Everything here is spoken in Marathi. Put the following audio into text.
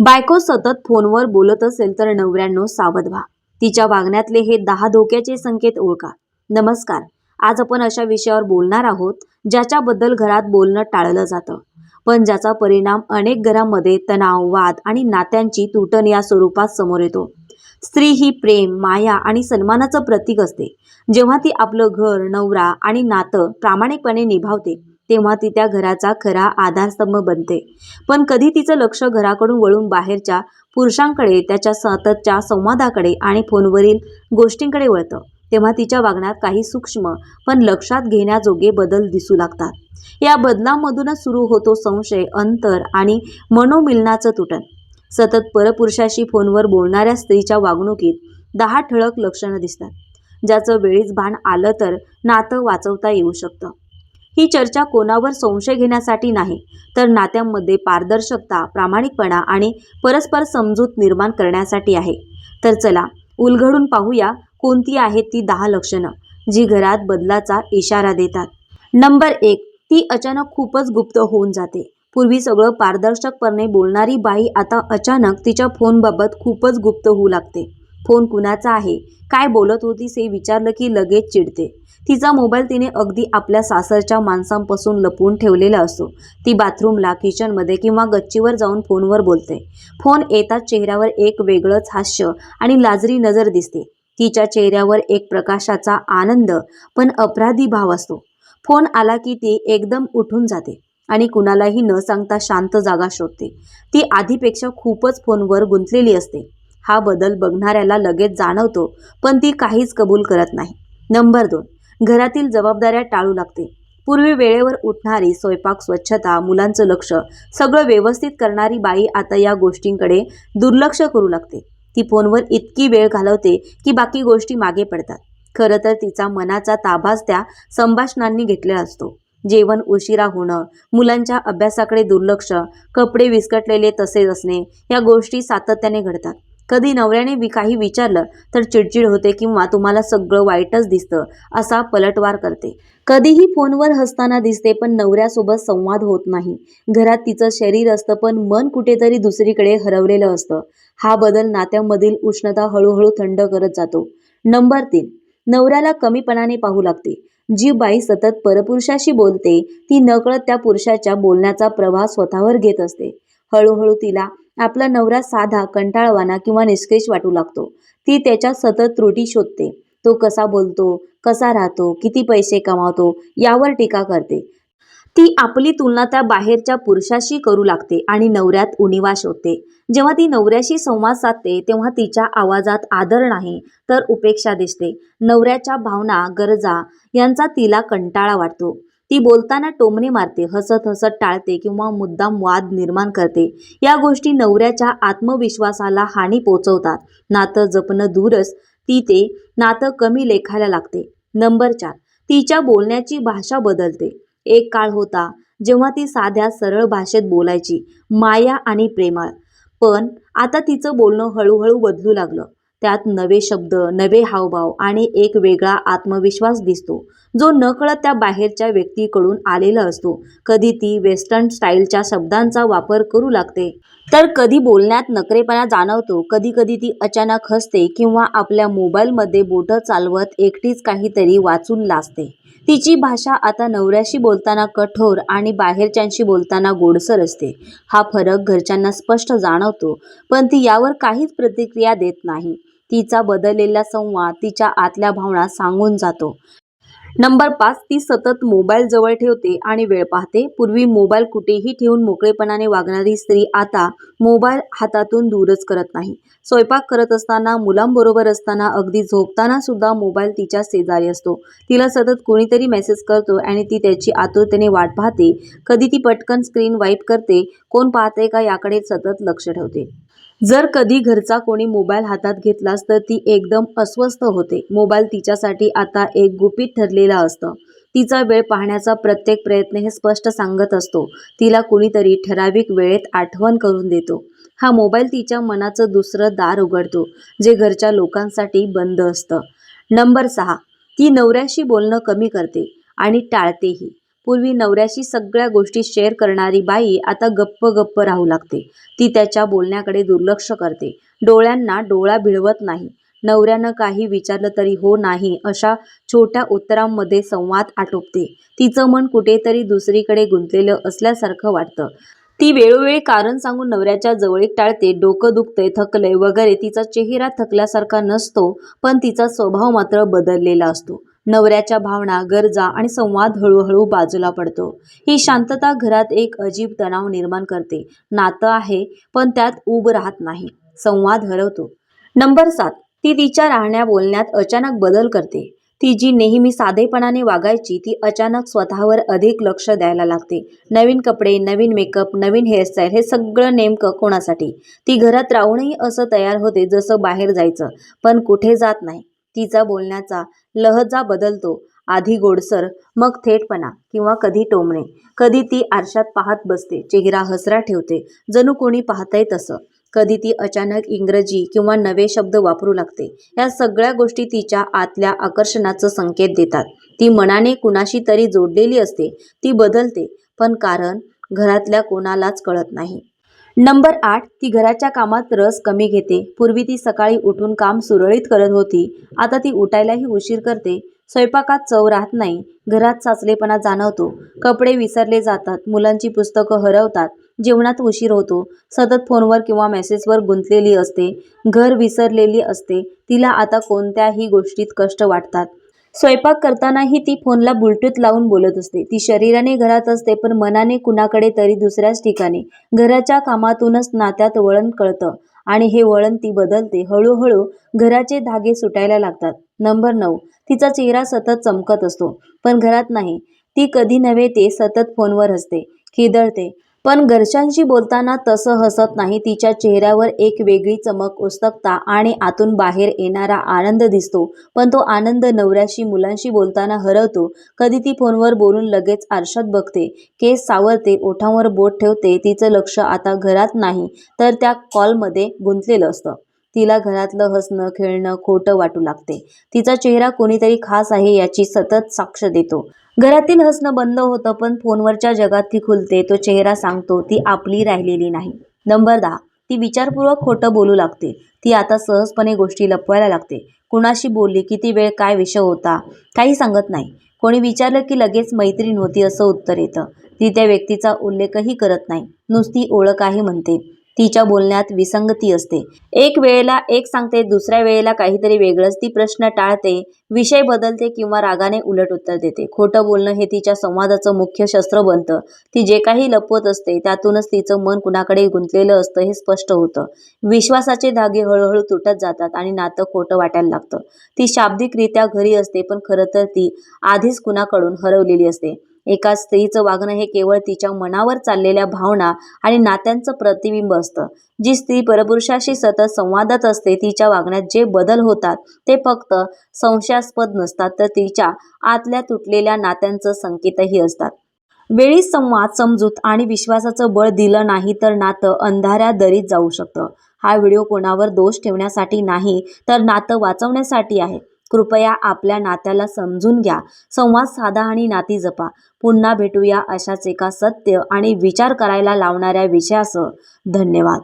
बायको सतत फोनवर बोलत असेल तर नवऱ्याण्णव सावध व्हा. तिच्या वागण्यातले हे दहा धोक्याचे संकेत ओळखा. नमस्कार. आज आपण अशा विषयावर बोलणार आहोत ज्याच्याबद्दल घरात बोलणं टाळलं जातं. पण ज्याचा परिणाम अनेक घरांमध्ये तणाव वाद आणि नात्यांची तुटण या स्वरूपात समोर येतो. स्त्री ही प्रेम माया आणि सन्मानाचं प्रतीक असते. जेव्हा ती आपलं घर नवरा आणि नातं प्रामाणिकपणे निभावते तेव्हा ती त्या घराचा खरा आधारस्तंभ बनते. पण कधी तिचं लक्ष घराकडून वळून बाहेरच्या पुरुषांकडे त्याच्या सततच्या संवादाकडे आणि फोनवरील गोष्टींकडे वळतं तेव्हा तिच्या वागण्यात काही सूक्ष्म पण लक्षात घेण्याजोगे बदल दिसू लागतात. या बदलामधूनच सुरू होतो संशय अंतर आणि मनोमिलनाचं तुटन. सतत परपुरुषाशी फोनवर बोलणाऱ्या स्त्रीच्या वागणुकीत दहा ठळक लक्षणं दिसतात. ज्याचं वेळीच भान आलं तर नातं वाचवता येऊ शकतं. ही चर्चा कोणावर संशय घेण्यासाठी नाही. तर नात्यांमध्ये पारदर्शकता प्रामाणिकपणा आणि परस्पर समजूत निर्माण करण्यासाठी आहे. तर चला उलगडून पाहूया कोणती आहेत ती दहा लक्षणं जी घरात बदलाचा इशारा देतात. नंबर एक ती अचानक खूपच गुप्त होऊन जाते. पूर्वी सगळं पारदर्शकपणे बोलणारी बाई आता अचानक तिच्या फोनबाबत खूपच गुप्त होऊ लागते. फोन कुणाचा आहे? काय बोलत होतीस हे विचारलं की लगेच चिडते. तिचा मोबाईल तिने अगदी आपल्या सासरच्या माणसांपासून लपवून ठेवलेला असतो. ती बाथरूमला किचनमध्ये किंवा गच्चीवर जाऊन फोनवर बोलते. फोन येताच चेहऱ्यावर एक वेगळंच हास्य आणि लाजरी नजर दिसते. तिच्या चेहऱ्यावर एक प्रकाशाचा आनंद पण अपराधी भाव असतो. फोन आला की ती एकदम उठून जाते आणि कुणालाही न सांगता शांत जागा शोधते. ती आधीपेक्षा खूपच फोनवर गुंतलेली असते. हा बदल बघणाऱ्याला लगेच जाणवतो पण ती काहीच कबूल करत नाही. नंबर दोन. घरातील जबाबदाऱ्या टाळू लागते. पूर्वी वेळेवर उठणारी स्वयंपाक स्वच्छता मुलांचं लक्ष सगळं व्यवस्थित करणारी बाई आता या गोष्टींकडे दुर्लक्ष करू लागते. ती फोनवर इतकी वेळ घालवते की बाकी गोष्टी मागे पडतात. खरं तर तिचा मनाचा ताबाच त्या संभाषणांनी घेतलेला असतो. जेवण उशिरा होणं मुलांच्या अभ्यासाकडे दुर्लक्ष कपडे विस्कटलेले तसेच असणे या गोष्टी सातत्याने घडतात. कधी नवऱ्याने वि काही विचारलं तर चिडचिड होते किंवा तुम्हाला सगळं वाईटच दिसतं असा पलटवार करते. कधीही फोनवर हसताना दिसते पण नवऱ्यासोबत संवाद होत नाही. घरात तिचं शरीर असतं पण मन कुठेतरी दुसरीकडे हरवलेलं असतं. हा बदल नात्यामधील उष्णता हळूहळू थंड करत जातो. नंबर तीन. नवऱ्याला कमीपणाने पाहू लागते. जी बाई सतत परपुरुषाशी बोलते ती नकळत त्या पुरुषाच्या बोलण्याचा प्रवाह स्वतःवर घेत असते. हळूहळू तिला आपला नवरा साधा कंटाळवाना किंवा निष्क्रिय वाटू लागतो. ती त्याच्या सतत त्रुटी शोधते. तो कसा बोलतो कसा राहतो किती पैसे कमावतो यावर टीका करते. ती आपली तुलना त्या बाहेरच्या पुरुषाशी करू लागते आणि नवऱ्यात उणीवा शोधते. जेव्हा ती नवऱ्याशी संवाद साधते तेव्हा तिच्या आवाजात आदर नाही तर उपेक्षा दिसते. नवऱ्याच्या भावना गरजा यांचा तिला कंटाळा वाटतो. ती बोलताना टोमणे मारते हसत हसत टाळते किंवा मुद्दाम वाद निर्माण करते. या गोष्टी नवऱ्याच्या आत्मविश्वासाला हानी पोचवतात. नातं जपणं दूरच ती ते नातं कमी लेखायला लागते. नंबर चार तिच्या बोलण्याची भाषा बदलते. एक काळ होता जेव्हा ती साध्या सरळ भाषेत बोलायची माया आणि प्रेमळ. पण आता तिचं बोलणं हळूहळू बदलू लागलं. त्यात नवे शब्द नवे हावभाव आणि एक वेगळा आत्मविश्वास दिसतो जो नकळत त्या बाहेरच्या व्यक्तीकडून आलेला असतो. कधी ती वेस्टर्न स्टाईलच्या शब्दांचा वापर करू लागते. तर कधी बोलण्यात नकरेपणा जाणवतो कधी कधी ती अचानक हसते किंवा आपल्या मोबाईलमध्ये बोटं चालवत एकटीच काहीतरी वाचून लाजते. तिची भाषा आता नवऱ्याशी बोलताना कठोर आणि बाहेरच्यांशी बोलताना गोडसर असते. हा फरक घरच्यांना स्पष्ट जाणवतो पण ती यावर काहीच प्रतिक्रिया देत नाही. तिचा बदललेला संवाद तिच्या आतल्या भावना सांगून जातो. नंबर पाच ती सतत मोबाईल जवळ ठेवते आणि वेळ पाहते. पूर्वी मोबाईल कुठेही ठेवून मोकळेपणाने वागणारी स्त्री आता मोबाईल हातातून दूरच करत नाही. स्वयंपाक करत असताना मुलांबरोबर असताना अगदी झोपताना सुद्धा मोबाईल तिच्या शेजारी असतो. तिला सतत कोणीतरी मेसेज करतो आणि ती त्याची आतुरतेने वाट पाहते. कधी ती पटकन स्क्रीन वाईप करते कोण पाहते का याकडे सतत लक्ष ठेवते. जर कधी घरचा कोणी मोबाईल हातात घेतलास तर ती एकदम अस्वस्थ होते. मोबाईल तिच्यासाठी आता एक गुपित ठरलेला असतं. तिचा वेळ पाहण्याचा प्रत्येक प्रयत्न हे स्पष्ट सांगत असतो. तिला कुणीतरी ठराविक वेळेत आठवण करून देतो. हा मोबाईल तिच्या मनाचं दुसरं दार उघडतो जे घरच्या लोकांसाठी बंद असतं. नंबर सहा. ती नवऱ्याशी बोलणं कमी करते आणि टाळतेही. पूर्वी नवऱ्याशी सगळ्या गोष्टी शेअर करणारी बाई आता गप्प गप्प राहू लागते. ती त्याच्या बोलण्याकडे दुर्लक्ष करते. डोळ्यांना डोळा भिडवत नाही. नवऱ्यानं काही विचारलं तरी हो नाही अशा छोट्या उत्तरांमध्ये संवाद आटोपते. तिचं मन कुठेतरी दुसरीकडे गुंतलेलं असल्यासारखं वाटतं. ती वेळोवेळी कारण सांगून नवऱ्याच्या जवळीक टाळते. डोकं दुखतंय थकलंय वगैरे. तिचा चेहरा थकल्यासारखा नसतो पण तिचा स्वभाव मात्र बदललेला असतो. नवऱ्याच्या भावना गरजा आणि संवाद हळूहळू बाजूला पडतो. ही शांतता घरात एक अजीब तणाव निर्माण करते. नातं आहे पण त्यात उब राहत नाही. संवाद हरवतो. नंबर सात. ती तिच्या राहण्या बोलण्यात अचानक बदल करते. ती जी नेहमी साधेपणाने वागायची ती अचानक स्वतःवर अधिक लक्ष द्यायला लागते. नवीन कपडे नवीन मेकअप नवीन हेअरस्टाईल हे सगळं नेमकं कोणासाठी? ती घरात राहूनही असं तयार होते जसं बाहेर जायचं पण कुठे जात नाही. तिचा बोलण्याचा लहजा बदलतो. आधी गोडसर मग थेटपणा किंवा कधी टोमणे. कधी ती आरशात पाहत बसते चेहरा हसरा ठेवते. जणू कोणी पाहतंय तसं. कधी ती अचानक इंग्रजी किंवा नवे शब्द वापरू लागते. या सगळ्या गोष्टी तिच्या आतल्या आकर्षणाचं संकेत देतात. ती मनाने कुणाशी तरी जोडलेली असते. ती बदलते पण कारण घरातल्या कोणालाच कळत नाही. नंबर आठ ती घराच्या कामात रस कमी घेते. पूर्वी ती सकाळी उठून काम सुरळीत करत होती. आता ती उठायलाही उशीर करते. स्वयंपाकात चव राहत नाही. घरात साचलेपणा जाणवतो. कपडे विसरले जातात. मुलांची पुस्तकं हरवतात. जेवणात उशीर होतो. सतत फोनवर किंवा मेसेजवर गुंतलेली असते. घर विसरलेली असते. तिला आता कोणत्याही गोष्टीत कष्ट वाटतात. स्वयंपाक करतानाही ती फोनला ब्लूटूथ लावून बोलत असते. ती शरीराने घरात असते पण मनाने कुणाकडे तरी दुसऱ्याच ठिकाणी. घराच्या कामातूनच नात्यात वळण कळतं आणि हे वळण ती बदलते. हळूहळू घराचे धागे सुटायला लागतात. नंबर नऊ तिचा चेहरा सतत चमकत असतो पण घरात नाही. ती कधी नव्हे ते सतत फोनवर असते खिदळते. पण घरच्यांशी बोलताना तसं हसत नाही. तिच्या चेहऱ्यावर एक वेगळी चमक उत्सुकता आणि आतून बाहेर येणारा आनंद दिसतो. पण तो आनंद नवऱ्याशी मुलांशी बोलताना हरवतो. कधी ती फोनवर बोलून लगेच आरशात बघते. केस सावरते ओठांवर बोट ठेवते. तिचं लक्ष आता घरात नाही तर त्या कॉलमध्ये गुंतलेलं असतं. तिला घरातलं हसणं खेळणं खोटं वाटू लागते. तिचा चेहरा कोणीतरी खास आहे याची सतत साक्ष देतो. घरातील हसणं बंद होतं पण फोनवरच्या जगात ती खुलते तो चेहरा सांगतो ती आपली राहिलेली नाही. नंबर दहा. ती विचारपूर्वक खोटं बोलू लागते. ती आता सहजपणे गोष्टी लपवायला लागते. कुणाशी बोलली किती वेळ काय विषय होता काही सांगत नाही. कोणी विचारलं की लगेच मैत्रीण होती असं उत्तर येतं. ती त्या व्यक्तीचा उल्लेखही करत नाही. नुसती ओळखही म्हणते. तिच्या बोलण्यात विसंगती असते. एक वेळेला एक सांगते दुसऱ्या वेळेला काहीतरी वेगळंच. ती प्रश्न टाळते विषय बदलते किंवा रागाने उलट उत्तर देते. खोटं बोलणं हे तिच्या संवादाचं मुख्य शस्त्र बनतं. ती जे काही लपवत असते त्यातूनच तिचं मन कुणाकडे गुंतलेलं असतं हे स्पष्ट होतं. विश्वासाचे धागे हळूहळू तुटत जातात आणि नातं खोटं वाटायला लागतं. ती शाब्दिकरित्या घरी असते पण खरं तर ती आधीच कुणाकडून हरवलेली असते. एका स्त्रीचं वागणं हे केवळ तिच्या मनावर चाललेल्या भावना आणि नात्यांचं प्रतिबिंब असतं. जी स्त्री परपुरुषाशी सतत संवादात असते तिच्या वागण्यात जे बदल होतात ते फक्त संशयास्पद नसतात तर तिच्या आतल्या तुटलेल्या नात्यांचं संकेतही असतात. वेळी संवाद समजूत आणि विश्वासाचं बळ दिलं नाही तर नातं अंधाऱ्या दरीत जाऊ शकतं. हा व्हिडिओ कोणावर दोष ठेवण्यासाठी नाही तर नातं वाचवण्यासाठी आहे. कृपया आपल्या नात्याला समजून घ्या. संवाद साधा आणि नाती जपा. पुन्हा भेटूया अशाच एका सत्य आणि विचार करायला लावणाऱ्या विषयासह. धन्यवाद.